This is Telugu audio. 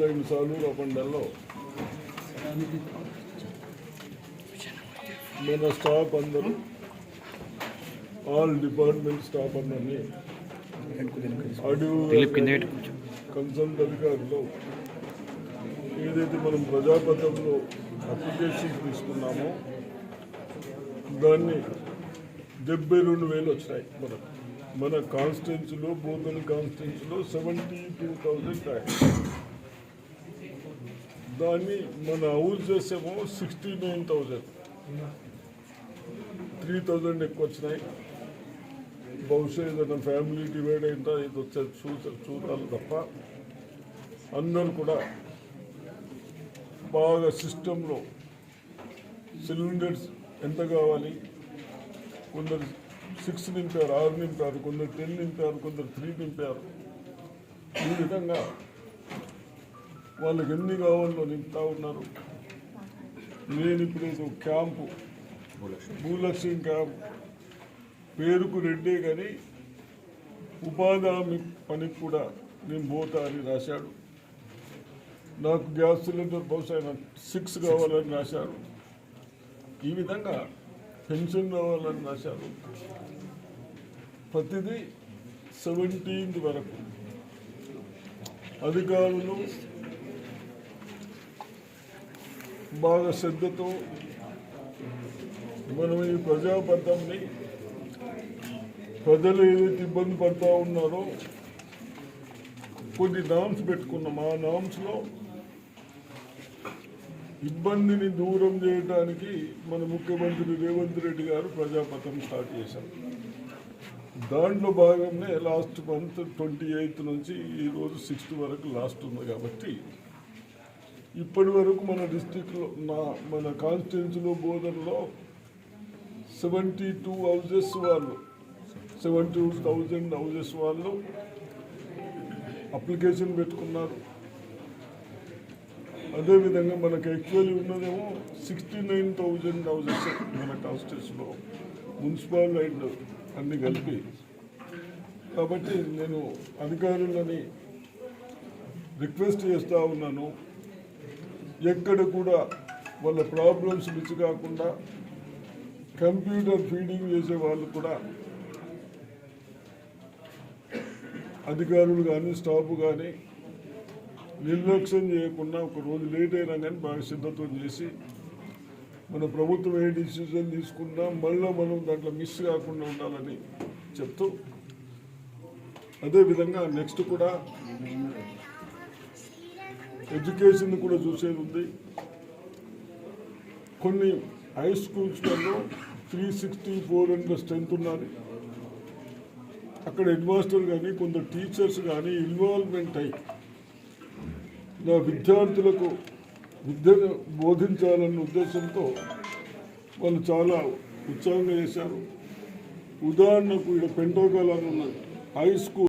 సాలూరు మండల్లో మన స్టాఫ్ అందరూ ఆల్ డిపార్ట్మెంట్ స్టాఫ్ అందరినీ కన్సల్ట్ అధికారులు ఏదైతే మనం ప్రజాపథంలో అప్లికేషన్ తీసుకున్నామో దాన్ని డెబ్బై రెండు వేలు వచ్చినాయి మనకు. మన కాన్స్టిట్యున్సీలో బోధన కాన్స్టిట్యున్సీలో సెవెంటీ టూ థౌజండ్ దాన్ని మన హౌసెస్ ఏమో sixty nine thousand three thousand ఎక్కువ వచ్చినాయి బహుశా ఏదైనా ఫ్యామిలీ డివైడ్ అయిందా ఇది వచ్చేది చూసా చూడాలి తప్ప అందరూ కూడా బాగా సిస్టంలో సిలిండర్స్ ఎంత కావాలి కొందరు సిక్స్ నింపారు ఆరు నింపారు కొందరు టెన్ నింపారు కొందరు త్రీ నింపారు ఈ విధంగా వాళ్ళకి ఎన్ని కావాలో నింపుతా ఉన్నారు. నేను ఇప్పుడు క్యాంపు భూలక్ష్మి క్యాంప్. పేరుకు రెండే కానీ ఉపాధి హామీ పనికి కూడా నేను పోతా అని రాశాడు. నాకు గ్యాస్ సిలిండర్ బహుశా సిక్స్ కావాలని రాశాడు ఈ విధంగా పెన్షన్ కావాలని రాశారు. ప్రతిదీ సెవెంటీన్త్ వరకు. అధికారులు బాగా శ్రద్ధతో మనం ఈ ప్రజాపథంని ప్రజలు ఏదైతే ఇబ్బంది పడుతూ ఉన్నారో కొన్ని నామ్స్ పెట్టుకున్నాం. ఆ నామ్స్లో ఇబ్బందిని దూరం చేయడానికి మన ముఖ్యమంత్రి రేవంత్ రెడ్డి గారు ప్రజాపథం స్టార్ట్ చేశారు. దాంట్లో భాగంగా లాస్ట్ మంత్ ట్వంటీ ఎయిత్ నుంచి ఈరోజు సిక్స్త్ వరకు లాస్ట్ ఉంది కాబట్టి ఇప్పటి వరకు మన డిస్టిక్లో నా మన కాన్స్టిట్యున్సీలో బోధనలో సెవెంటీ టూ హౌజెస్ వాళ్ళు సెవెంటీ థౌజండ్ హౌజెస్ వాళ్ళు అప్లికేషన్ పెట్టుకున్నారు. అదేవిధంగా మనకు యాక్చువల్లీ ఉన్నదేమో సిక్స్టీ నైన్ థౌజండ్ హౌజెస్ మన కాన్స్టిట్యూన్స్లో మున్సిపల్ అండ్ అన్ని కలిపి. కాబట్టి నేను అధికారులని రిక్వెస్ట్ చేస్తూ ఉన్నాను. ఎక్కడ కూడా వాళ్ళ ప్రాబ్లమ్స్ మిస్ కాకుండా కంప్యూటర్ ఫీడింగ్ చేసే వాళ్ళు కూడా అధికారులు కానీ స్టాఫ్ కానీ నిర్లక్ష్యం చేయకుండా ఒక రోజు లేట్ అయినా కానీ బాగా సిద్ధతో చేసి మన ప్రభుత్వం ఏ డిసిజన్ తీసుకున్నా మళ్ళీ మనం దాంట్లో మిస్ కాకుండా ఉండాలని చెప్తూ అదేవిధంగా నెక్స్ట్ కూడా ఎడ్యుకేషన్ కూడా చూసేది ఉంది. కొన్ని high స్కూల్స్లలో three sixty four hundred strength ఉన్నది అక్కడ హెడ్మాస్టర్ కానీ కొందరు టీచర్స్ కానీ ఇన్వాల్వ్మెంట్ అయ్యి నా విద్యార్థులకు విద్యను బోధించాలన్న ఉద్దేశంతో వాళ్ళు చాలా ఉత్సాహంగా చేశారు. ఉదాహరణకు ఇక్కడ పెంటోకాలని ఉన్నది హై స్కూల్